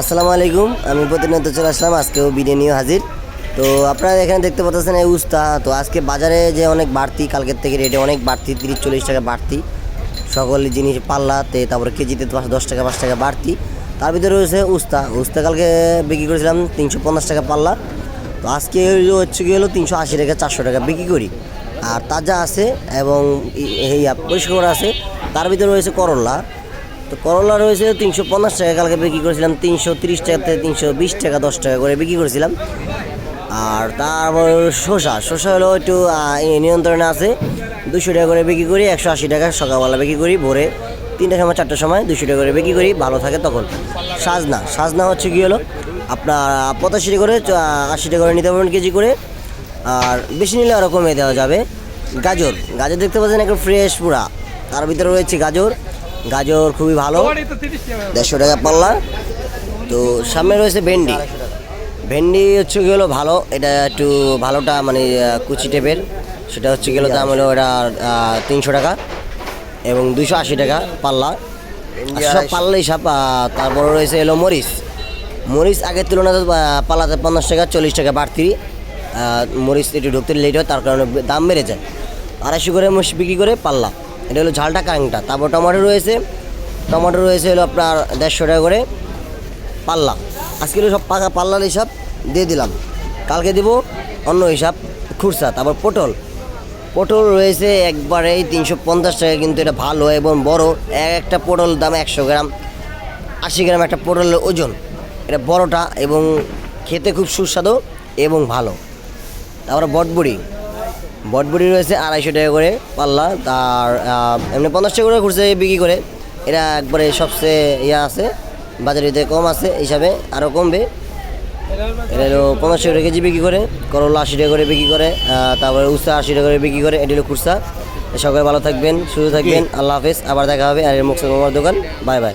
আসসালামু আলাইকুম, আমি প্রতিনিয়ত চলে আসলাম আজকেও বিরিয়ানি নিয়ে হাজির। তো আপনারা এখানে দেখতে পাচ্ছেন এই উস্তা, তো আজকে বাজারে যে অনেক বাড়তি, কালকের থেকে রেটে অনেক বাড়তি, তিরিশ চল্লিশ টাকা বাড়তি। সকল জিনিস পাল্লাতে তারপরে কেজিতে দশ টাকা, পাঁচ টাকা বাড়তি। তার ভিতরে রয়েছে উস্তা উস্তা কালকে বিক্রি করেছিলাম তিনশো পঞ্চাশ টাকা পাল্লা। তো আজকে হচ্ছে কি হলো তিনশো আশি টাকা, চারশো টাকা বিক্রি করি। আর তাজা আছে এবং এই পরিষ্কার করা আছে। তার ভিতরে রয়েছে করল্লা তো করলা রয়েছে তিনশো পঞ্চাশ টাকা, কালকে বিক্রি করেছিলাম তিনশো তিরিশ টাকা থেকে তিনশো বিশ টাকা, দশ টাকা করে বিক্রি করেছিলাম। আর তারপর শসা শসা হলো একটু নিয়ন্ত্রণে আছে। দুশো টাকা করে বিক্রি করি, একশো আশি টাকা সকালবেলা বিক্রি করি, ভোরে তিনটার সময়, চারটার সময় দুশো টাকা করে বিক্রি করি, ভালো থাকে তখন। সাজনা সাজনা হচ্ছে কী হলো, আপনার পঁচাশি করে আশি টাকা করে নিতে পারবেন কেজি করে। আর বেশি নিলে আরও কমে দেওয়া যাবে। গাজর গাজর দেখতে পাচ্ছেন একদম ফ্রেশ পুরা। তার ভিতরে রয়েছে গাজর। গাজর খুবই ভালো। দেড়শো টাকা পাল্লা। তো সামনে রয়েছে ভেন্ডি। ভেন্ডি হচ্ছে গেলো ভালো এটা একটু ভালোটা মানে কুচি টেপের সেটা হচ্ছে গেলো দাম হলো এটা তিনশো টাকা এবং দুশো আশি টাকা পাল্লা। সব পাল্লা হিসাব আহ, তারপরে রয়েছে এলো মরিচ। মরিচ আগের তুলনায় পাল্লাতে পঞ্চাশ টাকা চল্লিশ টাকা বাড়তি। মরিচ একটু ঢুকতে লেট হয় তার কারণে দাম বেড়ে যায় আড়াইশো করে মরিচ বিক্রি করে পাল্লা। এটা হলো ঝালটা কারেন্টটা তারপর টমেটো রয়েছে। টমেটো রয়েছে হলো আপনার দেড়শো টাকা করে পাল্লা। আজকে হলো সব পাকা পাল্লার হিসাব দিয়ে দিলাম। কালকে দিব অন্য হিসাব, খুরসা। তারপর পটল। পটল রয়েছে একবারেই তিনশো পঞ্চাশ টাকা, কিন্তু এটা ভালো এবং বড়। এক একটা পটল দাম একশো গ্রাম, আশি গ্রাম একটা পটলের ওজন। এটা বড়টা এবং খেতে খুব সুস্বাদু এবং ভালো। তারপরে বটবড়ি। বটবড়ি রয়েছে আড়াইশো টাকা করে পাল্লা আহ, এমনি পঞ্চাশ টাকা করে ঘুরছে বিক্রি করে। এটা একবারে সবচেয়ে ইয়া আছে বাজারিতে কম আছে হিসাবে আরও কমবে। এটা হলো পঞ্চাশ টাকা কেজি বিক্রি করে করলা আশি টাকা করে বিক্রি করে তারপরে উস্তা আশি টাকা করে বিক্রি করে এটা হলো খুরসা। সকলে ভালো থাকবেন সুস্থ থাকবেন আল্লাহ হাফেজ আবার দেখা হবে আর এর মুখ দোকান। Bye bye.